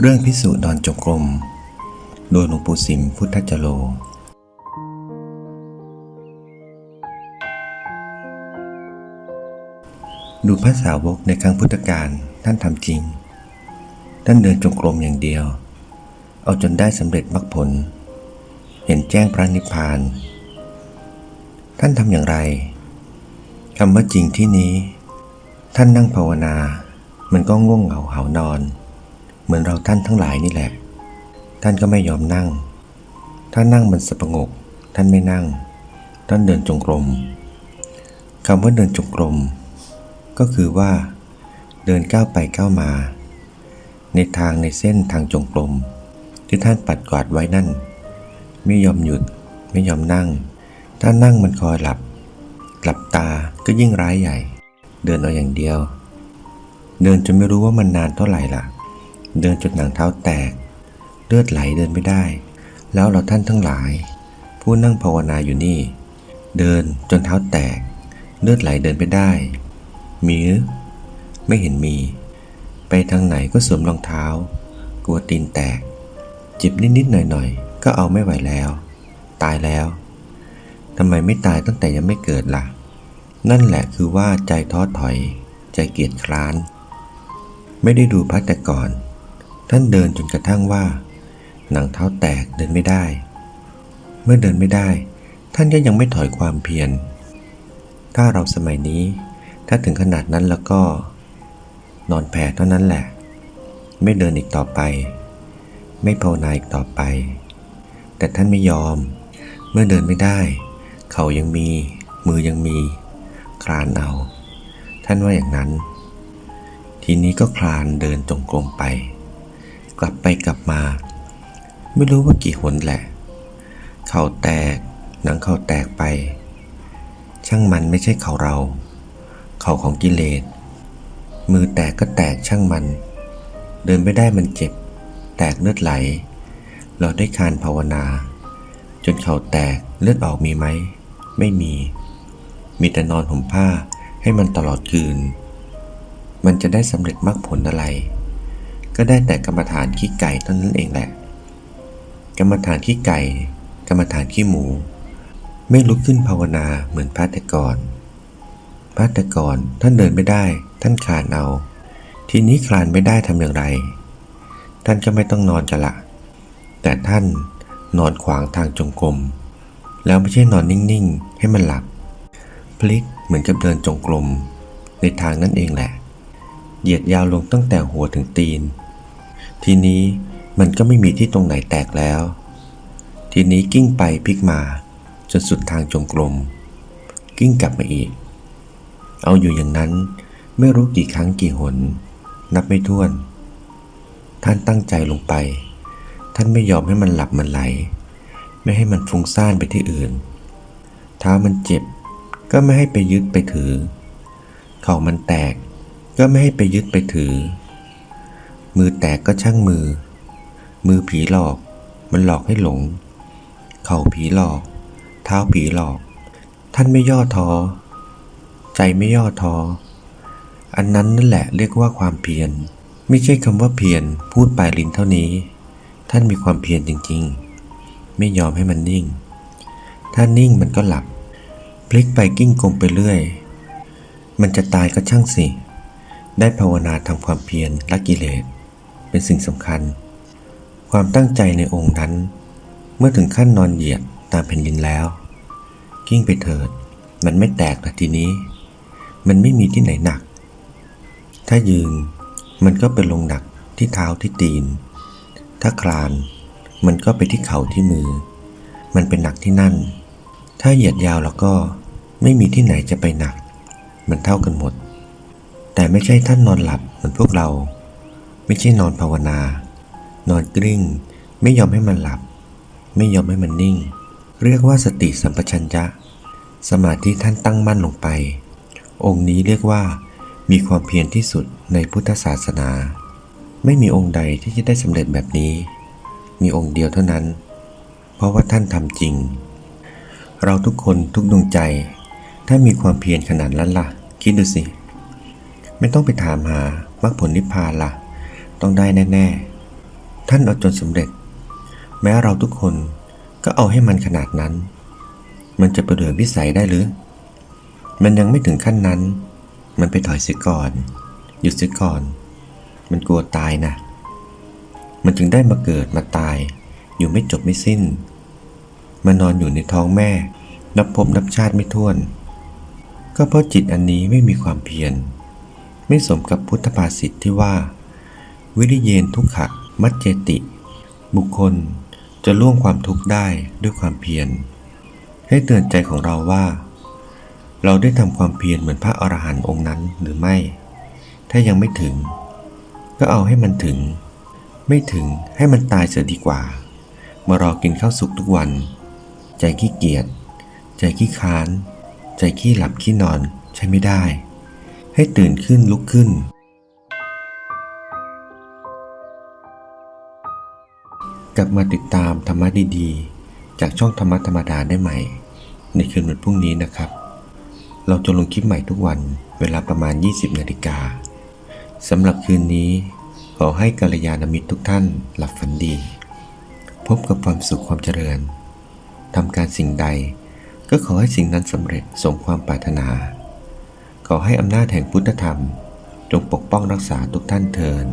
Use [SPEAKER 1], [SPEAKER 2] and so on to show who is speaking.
[SPEAKER 1] เรื่องพิสูจน์นอนจงกรม โดยหลวงปู่สิมพุทธจโลดูพระสาวกในครั้งพุทธกาลท่านทำจริง ท่านเดินจงกรมอย่างเดียว เอาจนได้สำเร็จมรรคผล เห็นแจ้งพระนิพพาน ท่านทำอย่างไรคำว่าจริงที่นี้ ท่านนั่งภาวนา มันก็ง่วงเหงาเหานอน เหมือนเราท่านทั้งหลายนี่แหละ ท่านก็ไม่ยอมนั่งถ้านั่งมันสงบท่านไม่นั่ง ท่านเดินจงกรมคำว่าเดินจงกรม ก็คือว่า เดินก้าวไปก้าวมา ในทางในเส้นทางจงกรมที่ท่านปัดกวาดไว้นั่น ไม่ยอมหยุดไม่ยอมนั่ง ถ้านั่งมันคอยหลับ หลับตาก็ยิ่งร้ายใหญ่ เดินเอาอย่างเดียว เดินจนไม่รู้ว่ามันนานเท่าไหร่ล่ะ เดินจนหนังเท้าแตก เลือดไหลเดินไม่ได้ แล้วเราท่านทั้งหลาย ผู้นั่งภาวนาอยู่นี่ เดินจนเท้าแตก เลือดไหลเดินไม่ได้มือไม่เห็นมี ไปทางไหนก็สวมรองเท้า กลัวตีนแตก จิบนิดๆหน่อยๆ ก็เอาไม่ไหวแล้ว ตายแล้วทำไมไม่ตายตั้งแต่ยังไม่เกิดล่ะ นั่นแหละคือว่าใจท้อถอย ใจเกียจคร้าน ไม่ได้ดูพระแต่ก่อน ท่านเดินจนกระทั่งว่า หนังเท้าแตกเดินไม่ได้ เมื่อเดินไม่ได้ ท่านก็ยังไม่ถอยความเพียร ถ้าเราสมัยนี้ ถ้าถึงขนาดนั้นแล้วก็ นอนแผ่เท่านั้นแหละ ไม่เดินอีกต่อไป ไม่ภาวนาอีกต่อไป แต่ท่านไม่ยอม เมื่อเดินไม่ได้ เขายังมี มือยังมีคลานเอา ท่านว่าอย่างนั้น ทีนี้ก็คลานเดินจงกรมไป กลับไปกลับมา ไม่รู้ว่ากี่หนแหละ เข่าแตก หนังเข่าแตกไป ช่างมันไม่ใช่เข่าเรา เข่าของกิเลส มือแตกก็แตกช่างมัน เดินไม่ได้มันเจ็บ แตกเลือดไหล เราได้คานภาวนา จนเข่าแตกเลือดออกมีไหม ไม่มี มีแต่นอนห่มผ้าให้มันตลอดคืน มันจะได้สำเร็จมรรคผลอะไร ก็ได้แต่กรรมฐานขี้ไก่เท่านั้นเองแหละ กรรมฐานขี้ไก่ กรรมฐานขี้หมู ไม่ลุกขึ้นภาวนาเหมือนพระแต่ก่อนพระแต่ก่อนท่านเดินไม่ได้ ท่านคลานเอา ทีนี้คลานไม่ได้ทำอย่างไร ท่านก็ไม่ต้องนอนกันละ แต่ท่านนอนขวางทางจงกรมแล้วไม่ใช่นอนนิ่งๆ ให้มันหลับ พลิกเหมือนกับเดินจงกรมในทางนั่นเองแหละ เหยียดยาวลงตั้งแต่หัวถึงตีน ทีนี้มันก็ไม่มีที่ตรงไหนแตกแล้ว ทีนี้กิ้งไปพลิกมา จนสุดทางจงกรมกิ้งกลับมาอีก เอาอยู่อย่างนั้นไม่รู้กี่ครั้งกี่หน นับไม่ถ้วน ท่านตั้งใจลงไป ท่านไม่ยอมให้มันหลับมันไหล ไม่ให้มันฟุ้งซ่านไปที่อื่น เท้ามันเจ็บ ก็ไม่ให้ไปยึดไปถือ เข่ามันแตกก็ไม่ให้ไปยึดไปถือ มือแตกก็ช่างมือ มือผีหลอก มันหลอกให้หลง เข่าผีหลอก เท้าผีหลอก ท่านไม่ย่อท้อ ใจไม่ย่อท้อ อันนั้นนั่นแหละเรียกว่าความเพียร ไม่ใช่คำว่าเพียรพูดปลายลิ้นเท่านี้ ท่านมีความเพียรจริงๆ ไม่ยอมให้มันนิ่ง ถ้านิ่งมันก็หลับ พลิกไปกิ้งกลมไปเรื่อย มันจะตายก็ช่างสิได้ภาวนาทำความเพียรละกิเลส เป็นสิ่งสำคัญ ความตั้งใจในองค์นั้น เมื่อถึงขั้นนอนเหยียดตามแผ่นดินแล้ว กิ้งไปเถิด มันไม่แตกละทีนี้ มันไม่มีที่ไหนหนัก ถ้ายืนมันก็ไปลงหนักที่เท้าที่ตีน ถ้าคลานมันก็ไปที่เข่าที่มือ มันเป็นหนักที่นั่น ถ้าเหยียดยาวแล้วก็ไม่มีที่ไหนจะไปหนัก มันเท่ากันหมด แต่ไม่ใช่ท่านนอนหลับเหมือนพวกเรา ไม่ใช่นอนภาวนา นอนกลิ้ง ไม่ยอมให้มันหลับ ไม่ยอมให้มันนิ่ง เรียกว่าสติสัมปชัญญะ สมาธิท่านตั้งมั่นลงไป องค์นี้เรียกว่า มีความเพียรที่สุดในพุทธศาสนา ไม่มีองค์ใดที่จะได้สำเร็จแบบนี้ มีองค์เดียวเท่านั้น เพราะว่าท่านทำจริง เราทุกคนทุกดวงใจ ถ้ามีความเพียรขนาดนั้นล่ะ คิดดูสิ ไม่ต้องไปถามหามรรคผลนิพพานล่ะ ต้องได้แน่ๆ ท่านเอาจนสำเร็จ แม้เราทุกคนก็เอาให้มันขนาดนั้น มันจะประเดือวิสัยได้หรือ มันยังไม่ถึงขั้นนั้น มันไปถอยเสียก่อน หยุดเสียก่อน มันกลัวตายนะ มันจึงได้มาเกิดมาตาย อยู่ไม่จบไม่สิ้นมานอนอยู่ในท้องแม่ นับพบนับชาติไม่ถ้วน ก็เพราะจิตอันนี้ไม่มีความเพียร ไม่สมกับพุทธภาษิตที่ว่า วิริเยนทุกขะ มัจเจติ บุคคลจะล่วงความทุกข์ได้ด้วยความเพียร ให้เตือนใจของเราว่า เราได้ทำความเพียรเหมือนพระอรหันต์องค์นั้นหรือไม่ ถ้ายังไม่ถึง ก็เอาให้มันถึง ไม่ถึงให้มันตายเสียดีกว่า มารอกินข้าวสุกทุกวัน ใจขี้เกียจใจขี้ค้าน ใจขี้หลับขี้นอนใช้ไม่ได้ ให้ตื่นขึ้นลุกขึ้น กลับมาติดตามธรรมะดีๆ จากช่องธรรมะธรรมดาได้ใหม่ ในคืนวันพรุ่งนี้นะครับ เราจะลงคลิปใหม่ทุกวันเวลาประมาณ 20 นาฬิกาสำหรับคืนนี้ ขอให้กัลยาณมิตรทุกท่านหลับฝันดี พบกับความสุขความเจริญทำการสิ่งใด ก็ขอให้สิ่งนั้นสำเร็จสมความปรารถนา ขอให้อำนาจแห่งพุทธธรรม จงปกป้องรักษาทุกท่านเทิน